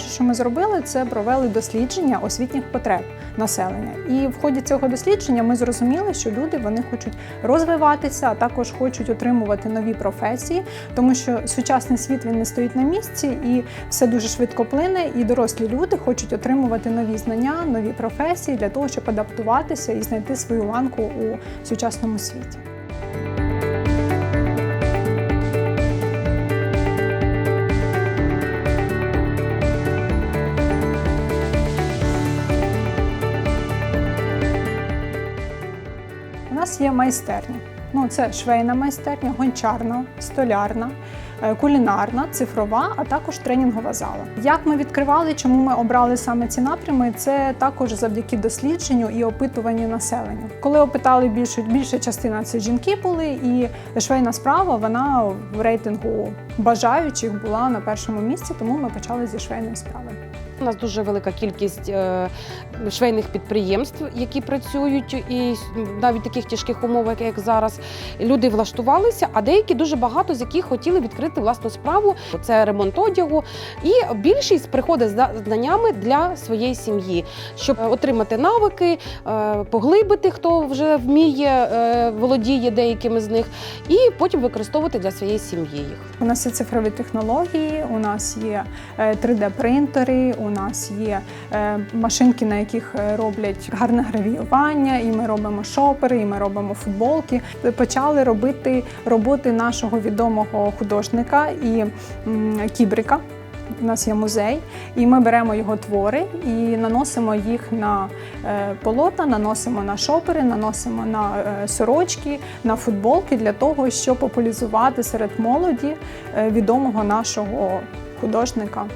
що ми зробили, це провели дослідження освітніх потреб населення. І в ході цього дослідження ми зрозуміли, що люди вони хочуть розвиватися, а також хочуть отримувати нові професії, тому що сучасний світ він не стоїть на місці і все дуже швидко плине. І дорослі люди хочуть отримувати нові знання, нові професії для того, щоб адаптуватися і знайти свою ланку у сучасному світі. Нас є майстерня. Ну, це швейна майстерня, гончарна, столярна, е, кулінарна, цифрова, а також тренінгова зала. Як ми відкривали, чому ми обрали саме ці напрями? Це також завдяки дослідженню і опитуванню населення. Коли опитали більше, більша частина це жінки були, і швейна справа вона в рейтингу бажаючих була на першому місці, тому ми почали зі швейної справи. У нас дуже велика кількість е, швейних підприємств, які працюють, і навіть в таких тяжких умовах, як зараз, люди влаштувалися, а деякі дуже багато з яких хотіли відкрити власну справу. Це ремонт одягу. І більшість приходить з знаннями для своєї сім'ї, щоб отримати навики, е, поглибити, хто вже вміє, е, володіє деякими з них, і потім використовувати для своєї сім'ї їх. У нас є цифрові технології, у нас є 3D-принтери, у нас є е, машинки, на яких е, роблять гарне гравіювання, і ми робимо шопери, і ми робимо футболки. Почали робити роботи нашого відомого художника і кібрика. У нас є музей, і ми беремо його твори і наносимо їх на е, полотна, наносимо на шопери, наносимо на сорочки, на футболки для того, щоб популяризувати серед молоді відомого нашого художника.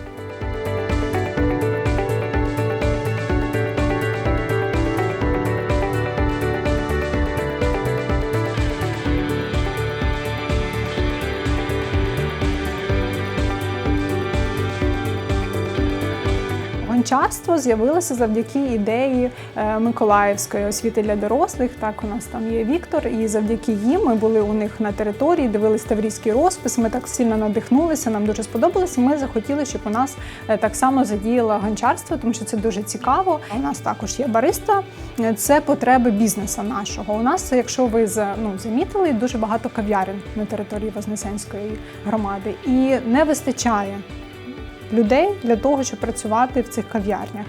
Гончарство з'явилося завдяки ідеї е, Миколаївської освіти для дорослих. Так, у нас там є Віктор, і завдяки їм ми були у них на території, дивились таврійський розпис. Ми так сильно надихнулися, нам дуже сподобалось. І ми захотіли, щоб у нас е, так само задіяло гончарство, тому що це дуже цікаво. У нас також є бариста, Е, це потреби бізнесу нашого. У нас, якщо ви ну, замітили, дуже багато кав'ярень на території Вознесенської громади, і не вистачає людей для того, щоб працювати в цих кав'ярнях.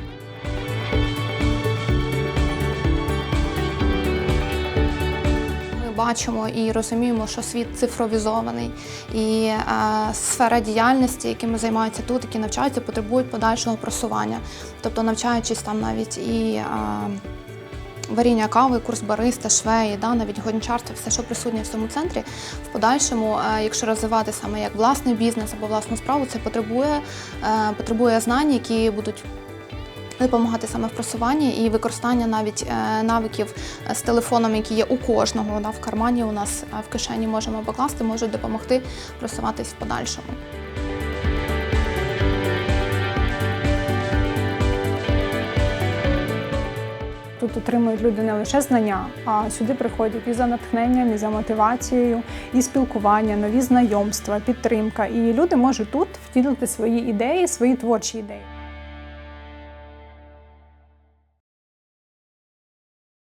Бачимо і розуміємо, що світ цифровізований, і е, сфера діяльності, якими займаються тут, які навчаються, потребують подальшого просування. Тобто, навчаючись там навіть і е, варіння кави, курс бариста, швеї, да, навіть гончарство, все, що присутнє в цьому центрі. В подальшому, е, якщо розвивати саме як власний бізнес або власну справу, це потребує, е, потребує знань, які будуть допомагати саме в просуванні і використання навіть е, навиків з телефоном, які є у кожного да, в кармані. У нас в кишені можемо покласти, можуть допомогти просуватись в подальшому. Тут отримують люди не лише знання, а сюди приходять і за натхненням, і за мотивацією, і спілкування, нові знайомства, підтримка. І люди можуть тут втілити свої ідеї, свої творчі ідеї.